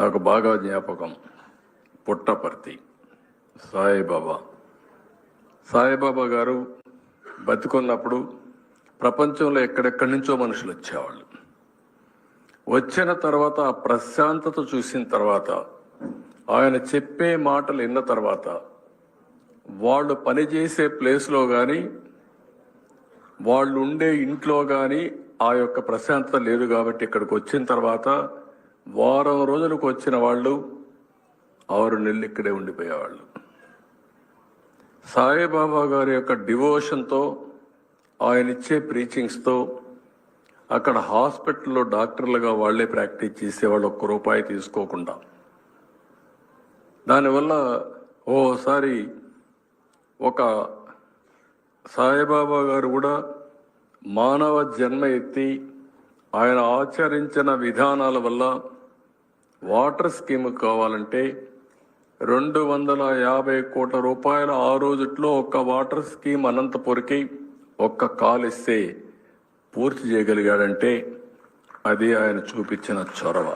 నాకు బాగా జ్ఞాపకం పుట్టపర్తి. సాయిబాబా. సాయిబాబా గారు బతికున్నప్పుడు ప్రపంచంలో ఎక్కడెక్కడి నుంచో మనుషులు వచ్చేవాళ్ళు. వచ్చిన తర్వాత ఆ ప్రశాంతత చూసిన తర్వాత ఆయన చెప్పే మాటలు విన్న తర్వాత వాళ్ళు పనిచేసే ప్లేస్లో కానీ వాళ్ళు ఉండే ఇంట్లో కానీ ఆ యొక్క ప్రశాంతత లేదు కాబట్టి ఇక్కడికి వచ్చిన తర్వాత వారం రోజులకు వచ్చిన వాళ్ళు ఆరు నెలలు ఇక్కడే ఉండిపోయేవాళ్ళు. సాయిబాబా గారి యొక్క డివోషన్తో ఆయన ఇచ్చే ప్రీచింగ్స్తో అక్కడ హాస్పిటల్లో డాక్టర్లుగా వాళ్ళే ప్రాక్టీస్ చేసేవాళ్ళు ఒక్క రూపాయి తీసుకోకుండా. దానివల్ల ఓసారి ఒక సాయిబాబా గారు కూడా మానవ జన్మ ఎత్తి ఆయన ఆచరించిన విధానాల వల్ల వాటర్ స్కీమ్ కావాలంటే రెండు వందల యాభై కోట్ల రూపాయల ఆ రోజుట్లో ఒక్క వాటర్ స్కీమ్ అనంతపురికి ఒక్క కాల్ ఇస్తే పూర్తి చేయగలిగాడంటే అది ఆయన చూపించిన చొరవ.